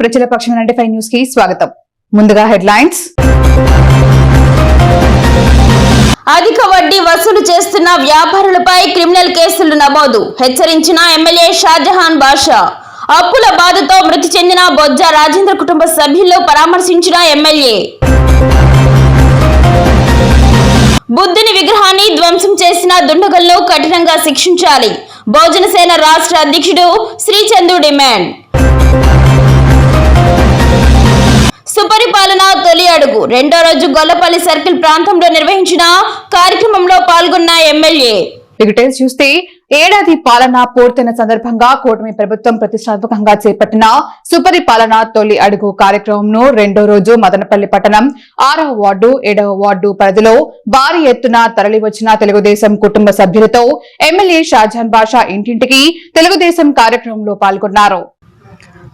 ప్రజల పక్షమైన ఫైవ్ న్యూస్కి స్వాగతం. ముందుగా హెడ్లైన్స్. అధిక వడ్డీ వసూలు చేస్తున్న వ్యాపారులపై క్రిమినల్ కేసులు నమోదు. హెచ్చరించిన ఎమ్మెల్యే షాజహాన్ బాషా. అప్పుల బాధతో మృతి చెందిన బొజ్జ రాజేంద్ర కుటుంబ సభ్యుల్లో పరామర్శించిన ఎమ్మెల్యే. బుద్ధుని విగ్రహాన్ని ధ్వంసం చేసిన దుండగల్లో కఠినంగా శిక్షించాలి. భోజన సేన రాష్ట్ర అధ్యక్షుడు శ్రీచందు డిమాండ్. సుపరిపాలన తొలి అడుగు. రెండో రోజు గొల్లపల్లి సర్కిల్ ప్రాంతంలో నిర్వహించిన కార్యక్రమంలో పాల్గొన్న ఎమ్మెల్యే. డీటెయిల్స్ చూస్తే ఏడాది పాలన పూర్తయిన సందర్భంగా కూటమి ప్రభుత్వం ప్రతిష్టాత్మకంగా చేపట్టిన సుపరిపాలన తొలి అడుగు కార్యక్రమంను రెండో రోజు మదనపల్లి పట్టణం ఆరవ వార్డు ఏడవ వార్డు పరిధిలో భారీ ఎత్తున తరలివచ్చిన తెలుగుదేశం కుటుంబ సభ్యులతో ఎమ్మెల్యే షాజాన్ బాషా ఇంటింటికి తెలుగుదేశం కార్యక్రమంలో పాల్గొన్నారు.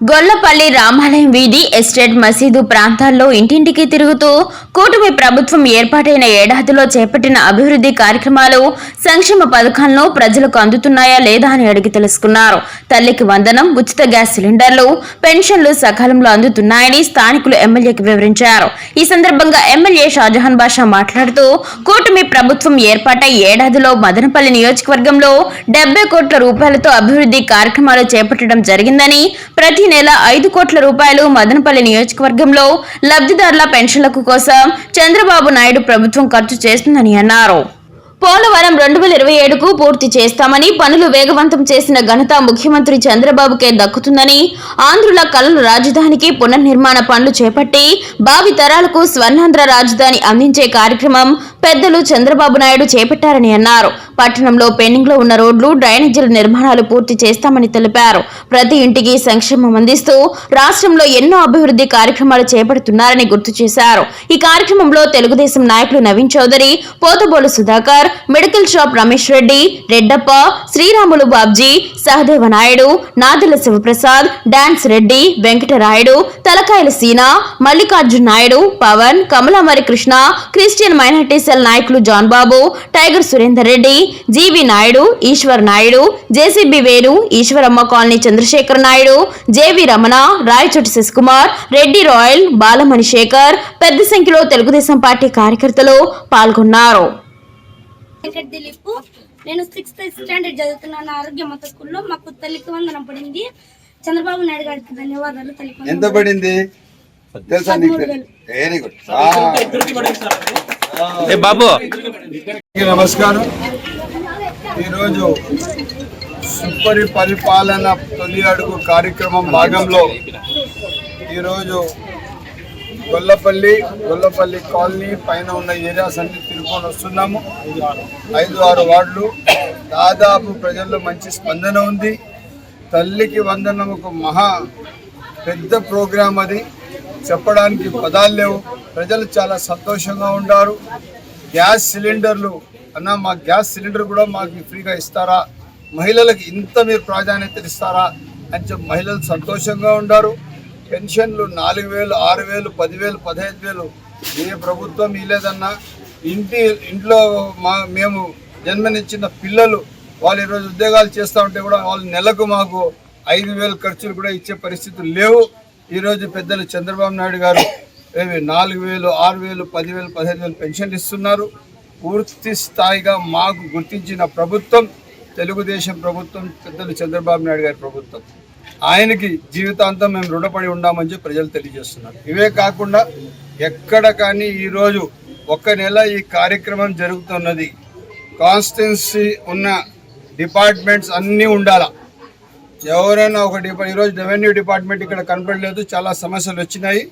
గొల్లపల్లి రామాలయం వీధి ఎస్టేట్ మసీదు ప్రాంతాల్లో ఇంటింటికి తిరుగుతూ కూటమి ప్రభుత్వం ఏర్పాటైన ఏడాదిలో చేపట్టిన అభివృద్ధి కార్యక్రమాలు సంక్షేమ పథకాలను ప్రజలకు అందుతున్నాయా లేదా అని అడిగి తెలుసుకున్నారు. తల్లికి వందనం ఉచిత గ్యాస్ సిలిండర్లు పెన్షన్లు సకాలంలో అందుతున్నాయని స్థానికులు ఎమ్మెల్యేకి వివరించారు. ఈ సందర్భంగా ఎమ్మెల్యే షాజహాన్ బాషా మాట్లాడుతూ కూటమి ప్రభుత్వం ఏర్పాటై ఏడాదిలో మదనపల్లి నియోజకవర్గంలో డెబ్బై కోట్ల రూపాయలతో అభివృద్ధి కార్యక్రమాలు చేపట్టడం జరిగిందని ప్రతి నెల ఐదు కోట్ల రూపాయలు మదనపల్లి నియోజకవర్గంలో లబ్ధిదారుల పెన్షన్లకు కోసం చంద్రబాబు నాయుడు ప్రభుత్వం ఖర్చు చేస్తుందని అన్నారు. పోలవరం రెండు వేల ఇరవై ఏడుకు పూర్తి చేస్తామని పనులు వేగవంతం చేసిన ఘనత ముఖ్యమంత్రి చంద్రబాబుకే దక్కుతుందని ఆంధ్రుల కలలు రాజధానికి పునర్నిర్మాణ పనులు చేపట్టి భావి తరాలకు స్వర్ణాంధ్ర రాజధాని అందించే కార్యక్రమం పెద్దలు చంద్రబాబు నాయుడు చేపట్టారని అన్నారు. పట్టణంలో పెండింగ్లో ఉన్న రోడ్లు డ్రైనేజీల నిర్మాణాలు పూర్తి చేస్తామని తెలిపారు. ప్రతి ఇంటికి సంక్షేమం అందిస్తూ రాష్ట్రంలో ఎన్నో అభివృద్ధి కార్యక్రమాలు చేపడుతున్నారని గుర్తు చేశారు. ఈ కార్యక్రమంలో తెలుగుదేశం నాయకులు Naveen Chowdary Pothabolu Sudhakar medical shop Ramesh Reddy Reddappa Sriramulu Babji Sahadeva Naidu Nadala Sivaprasad dance Reddy Venkatarayudu Talakayala Seena Mallikarjun Naidu Pavan Kamalamari Krishna Christian minority cell నాయకులు John Babu tiger Surender Reddy GV Naidu Eshwar Naidu JCB Venu Eshwaramma colony Chandrasekhar Naidu JV Ramana Rayachoti Sasikumar Reddy royal Balamani Sekhar పెద్ద సంఖ్యలో Telugu Desam party కార్యకర్తలు పాల్గొన్నారు. నేను sixth standard చదువుతున్నాను. ఆరోగ్య మత స్కూల్లో. మాకు తల్లికి వందనం పడింది. చంద్రబాబు నాయుడు గారికి ధన్యవాదాలు. తల్లికి. ఎంత పడింది? తెలుసా వెరీ గుడ్ బాబు. నమస్కారం. ఈరోజు సుపరి పరిపాలన తొలి అడుగు కార్యక్రమం భాగంలో ఈరోజు గొల్లపల్లి గొల్లపల్లి కాలనీ పైన ఉన్న ఏరియాస్ అన్ని తిరుగుకొని వస్తున్నాము. ఐదు ఆరు వార్డులు. దాదాపు ప్రజల్లో మంచి స్పందన ఉంది. తల్లికి వందనం ఒక మహా పెద్ద ప్రోగ్రాం అది. చెప్పడానికి పదాలు లేవు. ప్రజలు చాలా సంతోషంగా ఉన్నారు గ్యాస్ సిలిండర్లు అన్న మా గ్యాస్ సిలిండర్ కూడా మాకు ఫ్రీగా ఇస్తారా? మహిళలకు ఇంత మీరు ప్రాధాన్యత ఇస్తారా? అని చెప్పి మహిళలు సంతోషంగా ఉన్నారు పెన్షన్లు నాలుగు వేలు ఆరు వేలు పదివేలు పదహైదు వేలు. ఏ ప్రభుత్వం ఇలేదన్నా ఇంటి ఇంట్లో మా మేము జన్మనిచ్చిన పిల్లలు వాళ్ళు ఈరోజు ఉద్యోగాలు చేస్తూ ఉంటే కూడా వాళ్ళు నెలకు మాకు ఐదు వేలు ఖర్చులు కూడా ఇచ్చే పరిస్థితులు లేవు. ఈరోజు పెద్దలు చంద్రబాబు నాయుడు గారు ఏవి నాలుగు వేలు ఆరు వేలు పదివేలు పదిహేను వేలు పెన్షన్లు ఇస్తున్నారు. పూర్తి స్థాయిగా మాకు గుర్తించిన ప్రభుత్వం తెలుగుదేశం ప్రభుత్వం పెద్దలు చంద్రబాబు నాయుడు గారి ప్రభుత్వం. ఆయనకి జీవితాంతం మేము రుణపడి ఉన్నామని చెప్పి ప్రజలు తెలియజేస్తున్నారు. ఇవే కాకుండా ఎక్కడ కానీ ఈరోజు ఒక్క నెల ఈ కార్యక్రమం జరుగుతున్నది. కాన్స్టిట్యున్సీ ఉన్న డిపార్ట్మెంట్స్ అన్నీ ఉండాలా. ఎవరైనా ఒక ఈరోజు రెవెన్యూ డిపార్ట్మెంట్ ఇక్కడ కనపడలేదు. చాలా సమస్యలు వచ్చినాయి.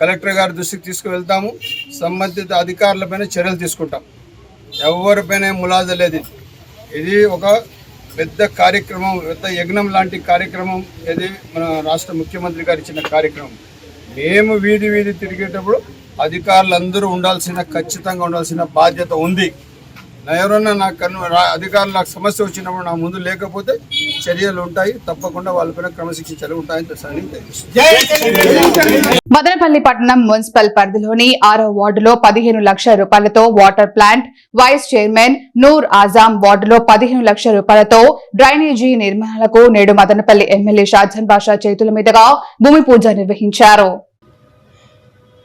కలెక్టర్ గారి దృష్టికి తీసుకువెళ్తాము. సంబంధిత అధికారులపైన చర్యలు తీసుకుంటాం. ఎవరిపైన ములాద లేదు ఇది. ఒక పెద్ద కార్యక్రమం పెద్ద యజ్ఞం లాంటి కార్యక్రమం. ఇది మన రాష్ట్ర ముఖ్యమంత్రి గారు ఇచ్చిన కార్యక్రమం. మేము వీధి వీధి తిరిగేటప్పుడు అధికారులందరూ ఉండాల్సిన ఖచ్చితంగా ఉండాల్సిన బాధ్యత ఉంది. ఎవరన్నా నాకు అధికారులు నాకు సమస్య వచ్చినప్పుడు నా ముందు లేకపోతే చర్యలు ఉంటాయి. తప్పకుండా వాళ్ళపైన క్రమశిక్షణ చర్యలు ఉంటాయని మదనపల్లి పట్టణం మున్సిపల్ పరిధిలోని ఆరో వార్డులో పదిహేను లక్షల రూపాయలతో water plant vice chairman Noor Azam వార్డులో పదిహేను లక్షల రూపాయలతో డ్రైనేజీ నిర్మాణాలకు నేడు మదనపల్లి ఎమ్మెల్యే షాజన్ బాషా చేతుల మీదుగా భూమి పూజ నిర్వహించారు.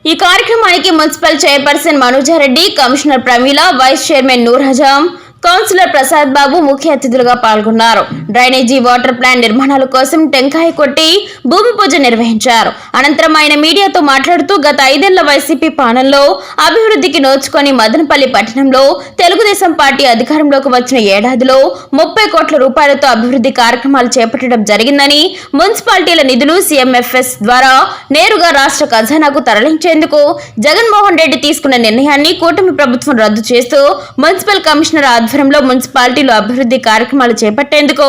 ఈ కార్యక్రమానికి municipal chairperson Manoja Reddy commissioner Prameela vice chairman Noor Hazam councillor Prasad Babu ముఖ్య అతిథులుగా పాల్గొన్నారు. డ్రైనేజీ వాటర్ ప్లాంట్ నిర్మాణాల కోసం టెంకాయ కొట్టి భూమి పూజ నిర్వహించారు. అనంతరం ఆయన మీడియాతో మాట్లాడుతూ గత ఐదేళ్ళ వైసీపీ పాలనలో అభివృద్ధికి నోచుకొని మదనపల్లి పట్టణంలో తెలుగుదేశం పార్టీ అధికారంలోకి వచ్చిన ఏడాదిలో ముప్పై కోట్ల రూపాయలతో అభివృద్ధి కార్యక్రమాలు చేపట్టడం జరిగిందని మున్సిపాలిటీల నిధులు సీఎంఎఫ్ఎస్ ద్వారా నేరుగా రాష్ట్ర ఖజానాకు తరలించేందుకు జగన్మోహన్ రెడ్డి తీసుకున్న నిర్ణయాన్ని కూటమి ప్రభుత్వం రద్దు చేస్తూ మున్సిపల్ కమిషనర్ ఆధ్వర్యంలో మున్సిపాలిటీలో అభివృద్ధి కార్యక్రమాలు చేపట్టేందుకు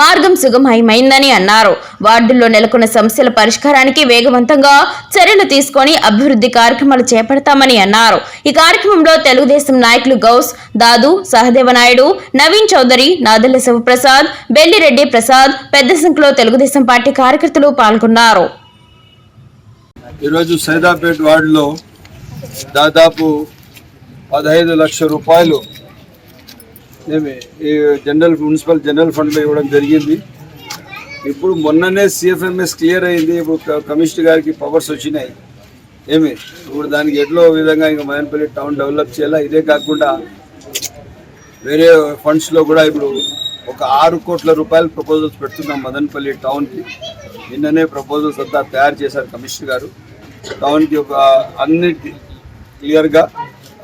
మార్గం సుగమయమైందని అన్నారు. వార్డుల్లో నెలకొన్న సమస్యల పరిష్కారానికి వేగవంతంగా చర్యలు తీసుకొని అభివృద్ధి కార్యక్రమాలు చేపడతామని అన్నారు. ఈ కార్యక్రమంలో తెలుగుదేశం నాయకులు గౌస్ దాదు సహదేవ నాయుడు నవీన్ చౌదరి నాదెల్ల శివప్రసాద్ బెల్లిరెడ్డి ప్రసాద్ పెద్ద సంఖ్యలో తెలుగుదేశం పార్టీ కార్యకర్తలు పాల్గొన్నారు. ఈరోజు సైదాపేట్ వార్డులో దాదాపు పదహైదు లక్షల రూపాయలు ఈ జనరల్ మున్సిపల్ జనరల్ ఫండ్లో ఇవ్వడం జరిగింది. ఇప్పుడు మొన్ననే సిఎఫ్ఎంఎస్ క్లియర్ అయింది. ఇప్పుడు కమిషనర్ గారికి పవర్స్ వచ్చినాయి. ఏమి ఇప్పుడు దానికి ఎట్లో విధంగా ఇంకా మదనపల్లి టౌన్ డెవలప్ చేయాలా? ఇదే కాకుండా వేరే ఫండ్స్లో కూడా ఇప్పుడు ఒక ఆరు కోట్ల రూపాయలు ప్రపోజల్స్ పెడుతున్నాం మదనపల్లి టౌన్కి. నిన్ననే ప్రపోజల్స్ అంతా తయారు చేశారు కమిషనర్ గారు. టౌన్కి ఒక అన్ని క్లియర్గా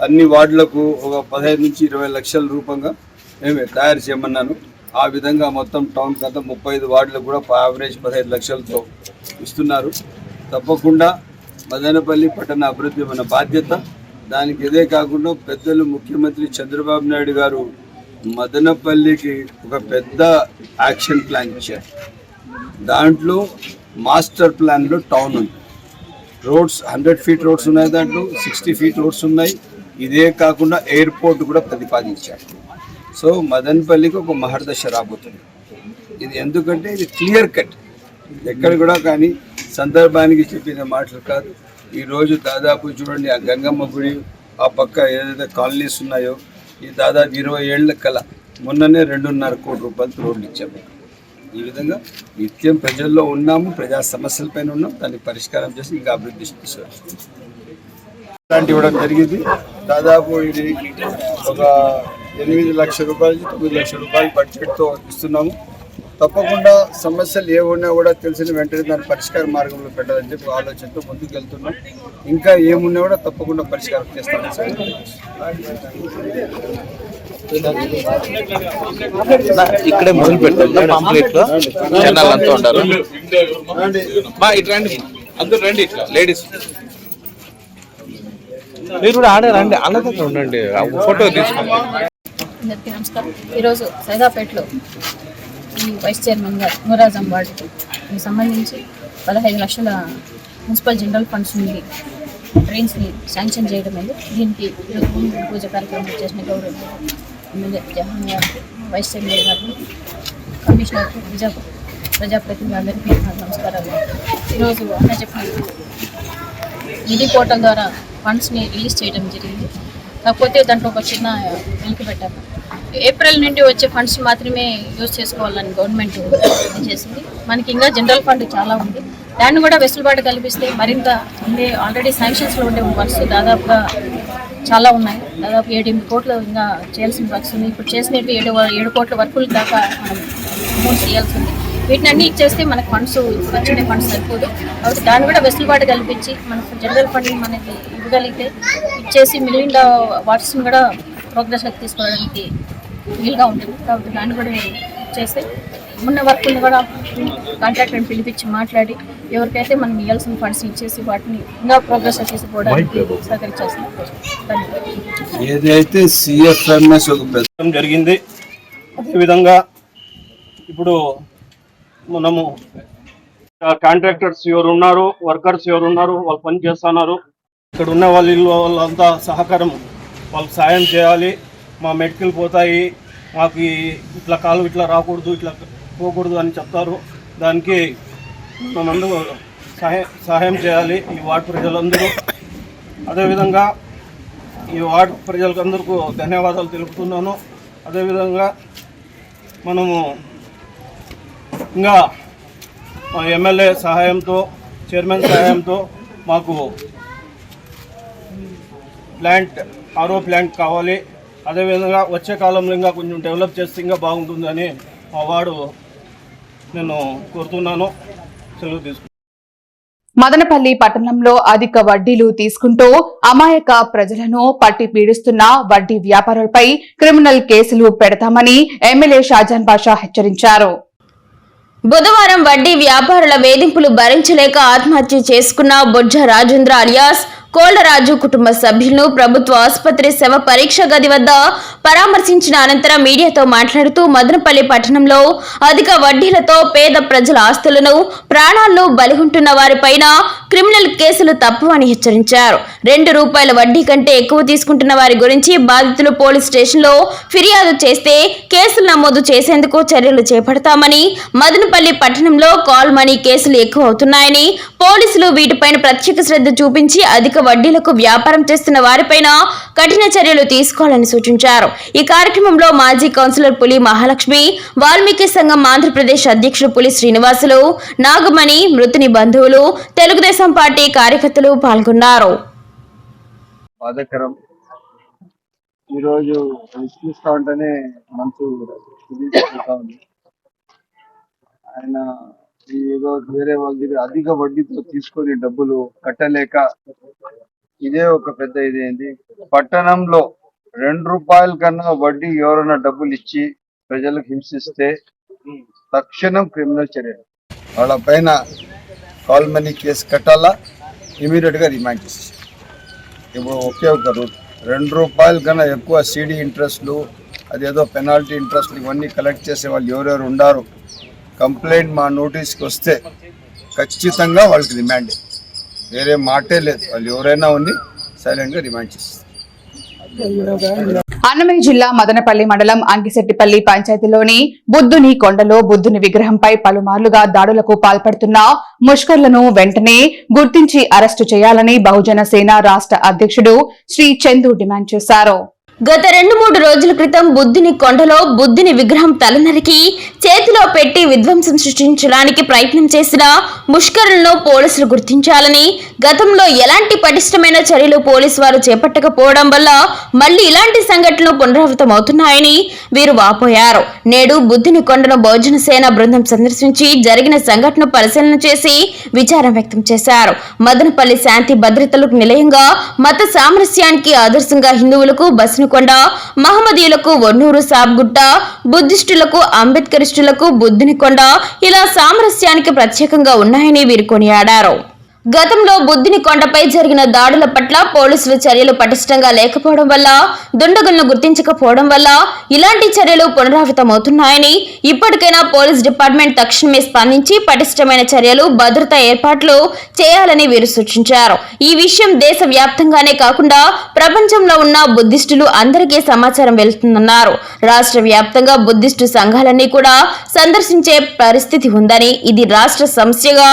అన్ని వార్డులకు ఒక పదహైదు నుంచి ఇరవై లక్షల రూపంగా మేము తయారు చేయమన్నాను. ఆ విధంగా మొత్తం టౌన్ కంతా ముప్పై ఐదు వార్డులకు కూడా యావరేజ్ పదహైదు లక్షలతో ఇస్తున్నారు. తప్పకుండా మదనపల్లి పట్టణ అభివృద్ధి మన బాధ్యత. దానికి ఇదే కాకుండా పెద్దలు ముఖ్యమంత్రి చంద్రబాబు నాయుడు గారు మదనపల్లికి ఒక పెద్ద యాక్షన్ ప్లాన్ ఇచ్చారు. దాంట్లో మాస్టర్ ప్లాన్లో టౌన్ ఉంది. రోడ్స్ హండ్రెడ్ ఫీట్ రోడ్స్ ఉన్నాయి దాంట్లో సిక్స్టీ ఫీట్ రోడ్స్ ఉన్నాయి. ఇదే కాకుండా ఎయిర్పోర్ట్ కూడా ప్రతిపాదించారు. సో మదన్పల్లికి ఒక మహర్దశ రాబోతుంది. ఇది ఎందుకంటే ఇది క్లియర్ కట్. ఎక్కడ కూడా కానీ సందర్భానికి చెప్పిన మాటలు కాదు. ఈరోజు దాదాపు చూడండి ఆ గంగమ్మ గుడి ఆ పక్క ఏదైతే కాలనీస్ ఉన్నాయో ఈ దాదాపు ఇరవై ఏళ్ళ కల మొన్ననే రెండున్నర కోటి రూపాయలు రోడ్లు ఇచ్చాము. ఈ విధంగా నిత్యం ప్రజల్లో ఉన్నాము ప్రజా సమస్యలపైన ఉన్నాం దానికి పరిష్కారం చేసి ఇంకా అభివృద్ధి తీసుకురావాలి ఇలాంటి ఇవ్వడం జరిగింది. దాదాపు ఇది ఒక ఎనిమిది లక్షల రూపాయల నుంచి తొమ్మిది లక్షల రూపాయల బడ్జెట్తో ఇస్తున్నాము. తప్పకుండా సమస్యలు ఏ ఉన్నా కూడా తెలిసిన వెంటనే దాని పరిష్కార మార్గంలో పెట్టాలని చెప్పి ఆలోచనతో ముందుకు వెళ్తున్నాం ఇంకా ఏమున్నా కూడా తప్పకుండా పరిష్కారం చేస్తామని సార్. ఇక్కడే మొదలు పెట్టారు పాంప్లెట్లో జనాలు అంతా ఉండారు మా ఇటు రండి. అందరూ రండి ఇట్లా. లేడీస్. మీరు కూడా ఆడే రండి. అన్నదంతా ఉండండి. ఆ ఫోటో తీసుకోండి. అందరికీ నమస్కారం. ఈరోజు సైదాపేటలో ఈ వైస్ చైర్మన్ గారు మురాజం వార్డుకి సంబంధించి పదహైదు లక్షల మున్సిపల్ జనరల్ ఫండ్స్ నుండి ట్రైన్స్ని శాంక్షన్ చేయడం అయింది. దీనికి పూజ కార్యక్రమం చేసిన గౌరవ ఎమ్మెల్యే జగన్ గారికి వైస్ చైర్మన్ గారికి కమిషనర్కి ప్రజా ప్రజాప్రతినిధులందరికీ అందరికీ నమస్కారాలు. ఈరోజు అన్న చెప్పినట్టు నిధి పోర్టల్ ద్వారా ఫండ్స్ని రిలీజ్ చేయడం జరిగింది. కాకపోతే దాంట్లో ఒక చిన్న వెనక్కి పెట్టారు ఏప్రిల్ నుండి వచ్చే ఫండ్స్ మాత్రమే యూజ్ చేసుకోవాలని గవర్నమెంట్ చేసింది. మనకి ఇంకా జనరల్ ఫండ్ చాలా ఉంది. దాన్ని కూడా వెసులుబాటు కల్పిస్తే మరింత ఉండే ఆల్రెడీ శాంక్షన్స్లో ఉండే వర్క్స్ దాదాపుగా చాలా ఉన్నాయి. దాదాపు ఏడెనిమిది కోట్లు ఇంకా చేయాల్సిన వర్క్స్ ఉంది ఇప్పుడు చేసినట్టు ఏడు ఏడు కోట్ల వర్కులు దాకా మనం అమౌంట్ చేయాల్సి ఉంది. వీటిని అన్ని ఇచ్చేస్తే మనకు ఫండ్స్ వచ్చిన ఫండ్స్ సరిపోదు. కాబట్టి దాన్ని కూడా వెసులుబాటు కల్పించి మనకు జనరల్ ఫండ్ మనకి ఇవ్వగలిగితే ఇచ్చేసి మిగిలిన వాటర్స్ని కూడా ప్రోగ్రెస్లోకి తీసుకోవడానికి వీలుగా ఉంటుంది. కాబట్టి దాన్ని కూడా చేస్తే ఉన్న వర్క్ని కూడా కాంట్రాక్టర్ని పిలిపించి మాట్లాడి ఎవరికైతే మనం ఇవ్వాల్సిన ఫండ్స్ ఇచ్చేసి వాటిని ఇంకా ప్రోగ్రెస్ తీసుకోవడానికి సహకరించాల్సిన ధన్యవాదాలు. ఏదైతే సిఎఫ్ఎంఎస్ జరిగింది. అదేవిధంగా ఇప్పుడు మనము కాంట్రాక్టర్స్ ఎవరు ఉన్నారు వర్కర్స్ ఎవరు ఉన్నారు వాళ్ళు పని చేస్తున్నారు. ఇక్కడ ఉన్న వాళ్ళు వాళ్ళంతా సహకారం వాళ్ళకి సాయం చేయాలి. మా మెడికల్ పోతాయి. మాకు ఇట్లా కాలు ఇట్లా రాకూడదు ఇట్లా పోకూడదు అని చెప్తారు. దానికి మనందరూ సహాయం సహాయం చేయాలి ఈ వార్డు ప్రజలందరూ. అదేవిధంగా ఈ వార్డు ప్రజలందరికీ ధన్యవాదాలు తెలుపుతున్నాను. అదేవిధంగా మనము ఇంకా మా ఎమ్మెల్యే సహాయంతో చైర్మన్ సహాయంతో మాకు ప్లాంట్ ఆరో ప్లాంట్ కావాలి. అదేవిధంగా వచ్చే కాలంలో ఇంకా కొంచెం డెవలప్ చేస్తే ఇంకా బాగుంటుందని మా వాడు నేను కోరుతున్నాను. సెలవు తీసుకుంటాను మదనపల్లి పట్టణంలో అధిక వడ్డీలు తీసుకుంటూ అమాయక ప్రజలను పట్టి పీడిస్తున్న వడ్డీ వ్యాపారులపై క్రిమినల్ కేసులు పెడతామని ఎమ్మెల్యే షాజాన్ బాషా హెచ్చరించారు. బుధవారం వడ్డీ వ్యాపారుల వేధింపులు భరించలేక ఆత్మహత్య చేసుకున్న బొజ్జ రాజేంద్ర అలియాస్ కోళ్ళరాజు కుటుంబ సభ్యులను ప్రభుత్వ ఆసుపత్రి శవ పరీక్ష గది వద్ద పరామర్శించిన అనంతరం మీడియాతో మాట్లాడుతూ మదనపల్లి పట్టణంలో అధిక వడ్డీలతో పేద ప్రజల ఆస్తులను ప్రాణాల్లో బలిగుంటున్న వారిపైన క్రిమినల్ కేసులు తప్పవని హెచ్చరించారు. రెండు రూపాయల వడ్డీ కంటే ఎక్కువ తీసుకుంటున్న వారి గురించి బాధితులు పోలీస్ స్టేషన్లో ఫిర్యాదు చేస్తే కేసులు నమోదు చేసేందుకు చర్యలు చేపడతామని మదనపల్లి పట్టణంలో కాల్ మనీ కేసులు ఎక్కువ అవుతున్నాయని పోలీసులు వీటిపైన ప్రత్యేక శ్రద్ధ చూపించి అధిక వడ్డీలకు వ్యాపారం చేస్తున్న వారిపైన కఠిన చర్యలు తీసుకోవాలని సూచించారు. ఈ కార్యక్రమంలో మాజీ కౌన్సిలర్ పులి మహాలక్ష్మి వాల్మీకి సంఘం ఆంధ్రప్రదేశ్ అధ్యక్షుడు పులి శ్రీనివాసులు నాగమణి మృతుని బంధువులు తెలుగుదేశం పార్టీ కార్యకర్తలు పాల్గొన్నారు. ఈరోజు మనసు ఉంది. ఆయన ఏదో వేరే వాళ్ళ దగ్గర అధిక వడ్డీతో తీసుకొని డబ్బులు కట్టలేక ఇదే ఒక పెద్ద ఇదేంది. పట్టణంలో రెండు రూపాయల కన్నా వడ్డీ ఎవరైనా డబ్బులు ఇచ్చి ప్రజలకు హింసిస్తే తక్షణం క్రిమినల్ చర్య వాళ్ళ పైన కాల్ మనీ కేసు కట్టాలా? ఇమీడియట్గా రిమాండ్ చేసేసి. ఇప్పుడు ఒకే ఒక రెండు రూపాయల కన్నా ఎక్కువ సిడి ఇంట్రెస్ట్లు అదేదో పెనాల్టీ ఇంట్రెస్ట్లు ఇవన్నీ కలెక్ట్ చేసే వాళ్ళు ఎవరెవరు ఉండారు? కంప్లైంట్ మా నోటీస్కి వస్తే ఖచ్చితంగా వాళ్ళకి రిమాండ్ వేరే మాటే లేదు. వాళ్ళు ఎవరైనా ఉంది సైలెంట్గా రిమాండ్ చేస్తారు. అన్నమయ్య జిల్లా మదనపల్లి మండలం అంకిశెట్టిపల్లి పంచాయతీలోని బుద్ధుని కొండలో బుద్ధుని విగ్రహంపై పలుమార్లుగా దాడులకు పాల్పడుతున్న ముష్కర్లను వెంటనే గుర్తించి అరెస్టు చేయాలని బహుజన సేన రాష్ట్ర అధ్యక్షుడు శ్రీ చందు డిమాండ్ చేశారు. గత రెండు మూడు రోజుల క్రితం బుద్ధుని కొండలో బుద్ధుని విగ్రహం తలనరికి చేతిలో పెట్టి విధ్వంసం సృష్టించడానికి ప్రయత్నం చేసిన ముష్కరులను పోలీసులు గుర్తించాలని గతంలో ఎలాంటి పటిష్టమైన చర్యలు పోలీసు వారు చేపట్టకపోవడం వల్ల మళ్ళీ ఇలాంటి సంఘటనలు పునరావృతమవుతున్నాయని వీరు వాపోయారు. నేడు బుద్ధుని కొండను భోజన సేన బృందం సందర్శించి జరిగిన సంఘటన పరిశీలన చేసి విచారం వ్యక్తం చేశారు. మదనపల్లి శాంతి భద్రతలకు నిలయంగా మత సామరస్యానికి ఆదర్శంగా హిందువులకు బస్సును కొండ మహమ్మదీయులకు ఒన్నూరు సాబ్గుట్ట బుద్ధిస్టులకు అంబేద్కరిస్టులకు బుద్ధుని కొండ ఇలా సామరస్యానికి ప్రత్యేకంగా ఉన్నాయని వీరు కొనియాడారు. గతంలో బుద్ధిని కొండపై జరిగిన దాడుల పట్ల పోలీసులు చర్యలు పటిష్టంగా లేకపోవడం వల్ల దుండగులను గుర్తించకపోవడం వల్ల ఇలాంటి చర్యలు పునరావృతమవుతున్నాయని ఇప్పటికైనా పోలీస్ డిపార్ట్మెంట్ తక్షణమే స్పందించి పటిష్టమైన చర్యలు భద్రతా ఏర్పాట్లు చేయాలని వీరు సూచించారు. ఈ విషయం దేశ వ్యాప్తంగానే కాకుండా ప్రపంచంలో ఉన్న బుద్ధిస్టులు అందరికీ సమాచారం వెళ్తుందన్నారు. రాష్ట్ర వ్యాప్తంగా బుద్ధిస్టు సంఘాలన్నీ కూడా సందర్శించే పరిస్థితి ఉందని ఇది రాష్ట్ర సమస్యగా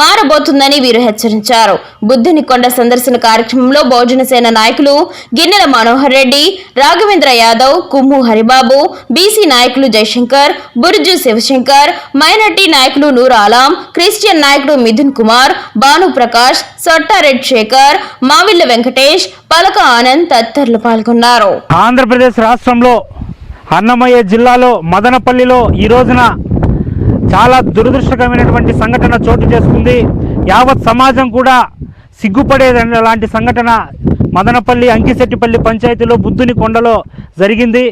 మారబోతుందని వీరు హెచ్చరించారు. బుద్ధుని కొండ సందర్శన కార్యక్రమంలో భోజనసేన నాయకులు గిన్నెల మనోహర్ రెడ్డి రాఘవేంద్ర యాదవ్ కుమ్ము హరిబాబు బీసీ నాయకులు జయశంకర్ బుర్జు శివశంకర్ మైనార్టీ నాయకులు నూర్ ఆలాం క్రిస్టియన్ నాయకుడు మిథున్ కుమార్ భాను ప్రకాష్ సొట్టారెడ్డి శేఖర్ మావిల్ల వెంకటేష్ పలక ఆనంద్ తదితరులు పాల్గొన్నారు. ఆంధ్రప్రదేశ్ రాష్ట్రంలో అన్నమయ్య జిల్లాలో మదనపల్లిలో ఈ రోజున చాలా దురదృష్టకరమైనటువంటి సంఘటన చోటు చేసుకుంది. యావత్ సమాజం కూడా సిగ్గుపడేది లాంటి సంఘటన. మదనపల్లి అంకిశెట్టిపల్లి పంచాయతీలో బుద్ధుని కొండలో జరిగింది.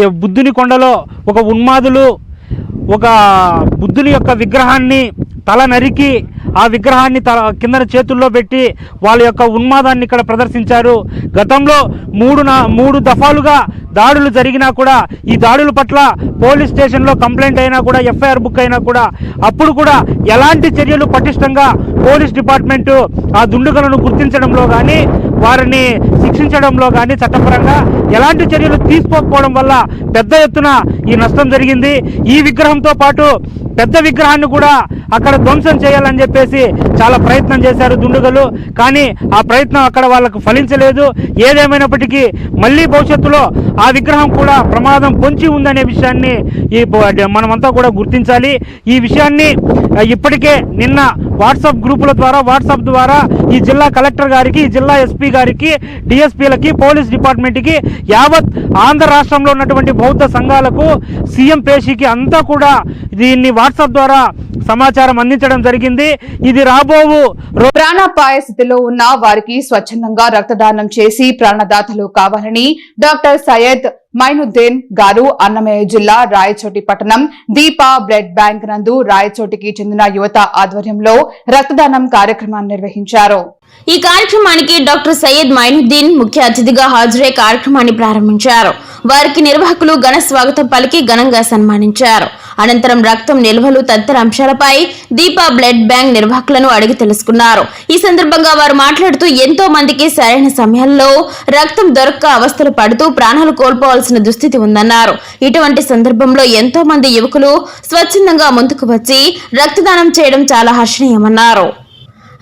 ఈ బుద్ధుని కొండలో ఒక ఉన్మాదులు ఒక బుద్ధుని యొక్క విగ్రహాన్ని తల నరికి ఆ విగ్రహాన్ని తల కింద చేతుల్లో పెట్టి వాళ్ళ యొక్క ఉన్మాదాన్ని ఇక్కడ ప్రదర్శించారు. గతంలో మూడు నా మూడు దఫాలుగా దాడులు జరిగినా కూడా ఈ దాడుల పట్ల పోలీస్ స్టేషన్లో కంప్లైంట్ అయినా కూడా ఎఫ్ఐఆర్ బుక్ అయినా కూడా అప్పుడు కూడా ఎలాంటి చర్యలు పటిష్టంగా పోలీస్ డిపార్ట్మెంటు ఆ దుండుగలను గుర్తించడంలో కానీ వారిని శిక్షించడంలో కానీ చట్టపరంగా ఎలాంటి చర్యలు తీసుకోకపోవడం వల్ల పెద్ద ఎత్తున ఈ నష్టం జరిగింది. ఈ విగ్రహంతో పాటు పెద్ద విగ్రహాన్ని కూడా అక్కడ ధ్వంసం చేయాలని చెప్పేసి చాలా ప్రయత్నం చేశారు దుండుగలు. కానీ ఆ ప్రయత్నం అక్కడ వాళ్ళకు ఫలించలేదు. ఏదేమైనప్పటికీ మళ్ళీ భవిష్యత్తులో ఆ విగ్రహం కూడా ప్రమాదం పొంచి ఉందనే విషయాన్ని ఈ మనమంతా కూడా గుర్తించాలి. ఈ విషయాన్ని ఇప్పటికే నిన్న వాట్సాప్ గ్రూపుల ద్వారా వాట్సాప్ ద్వారా ఈ జిల్లా కలెక్టర్ గారికి ఈ జిల్లా ఎస్పీ గారికి డిఎస్పీలకి పోలీస్ డిపార్ట్మెంట్కి యావత్ ఆంధ్ర రాష్ట్రంలో ఉన్నటువంటి బౌద్ధ సంఘాలకు సీఎం పేషికి అంతా కూడా దీన్ని వాట్సాప్ ద్వారా సమాచారం అందించడం జరిగింది. ఇది రాబోవు ప్రాణాపాయ స్థితిలో ఉన్న వారికి స్వచ్ఛందంగా రక్తదానం చేసి ప్రాణదాతలు కావాలని డాక్టర్ సయ్యద్ మైనుద్దీన్ గారు అన్నమయ్య జిల్లా రాయచోటి పట్టణం దీపా బ్లడ్ బ్యాంక్ నందు రాయచోటికి చెందిన యువత ఆధ్వర్యంలో రక్తదానం కార్యక్రమాన్ని నిర్వహించారు. ఈ కార్యక్రమానికి డాక్టర్ సయ్యద్ మైనుద్దీన్ ముఖ్య అతిథిగా హాజరై కార్యక్రమాన్ని ప్రారంభించారు. వారికి నిర్వాహకులు ఘన స్వాగతం పలికి ఘనంగా సన్మానించారు. అనంతరం రక్తం నిల్వలు తదితర అంశాలపై దీపా బ్లడ్ బ్యాంక్ నిర్వాహకులను అడిగి తెలుసుకున్నారు. ఈ సందర్భంగా వారు మాట్లాడుతూ ఎంతో మందికి సరైన సమయంలో రక్తం దొరక్క అవస్థలు పడుతూ ప్రాణాలు కోల్పోవాల్సిన దుస్థితి ఉందన్నారు. ఇటువంటి సందర్భంలో ఎంతో మంది యువకులు స్వచ్ఛందంగా ముందుకు వచ్చి రక్తదానం చేయడం చాలా హర్షణీయమన్నారు.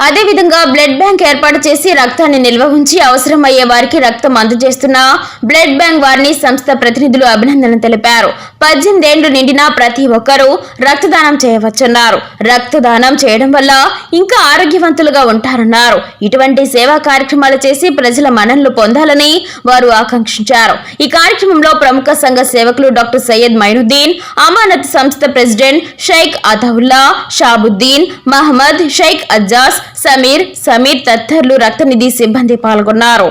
అదేవిధంగా బ్లడ్ బ్యాంక్ ఏర్పాటు చేసి రక్తాన్ని నిల్వ ఉంచి అవసరమయ్యే వారికి రక్తం అందజేస్తున్న బ్లడ్ బ్యాంక్ వారిని సంస్థ ప్రతినిధులు అభినందన తెలిపారు. పద్దెనిమిదేండ్లు నిండిన ప్రతి ఒక్కరూ రక్తదానం చేయవచ్చన్నారు. రక్తదానం చేయడం వల్ల ఇంకా ఆరోగ్యవంతులుగా ఉంటారన్నారు. ఇటువంటి సేవా కార్యక్రమాలు చేసి ప్రజల మన్ననలు పొందాలని వారు ఆకాంక్షించారు. ఈ కార్యక్రమంలో ప్రముఖ సంఘ సేవకులు డాక్టర్ సయ్యద్ మైనుద్దీన్ అమానత్ సంస్థ ప్రెసిడెంట్ షైక్ అతవుల్లా షాబుద్దీన్ మహమ్మద్ షైక్ అజ్జాస్ సమీర్ సమీర్ తదితరులు రక్తనిధి సిబ్బంది పాల్గొన్నారు.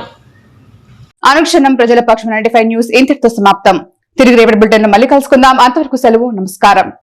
అనుక్షణం ప్రజల పక్షం నైన్టీ న్యూస్ ఇంతటితో సమాప్తం. తిరిగి రేపటి బులెటిన్ మళ్ళీ కలుసుకుందాం. అంతవరకు సెలవు నమస్కారం.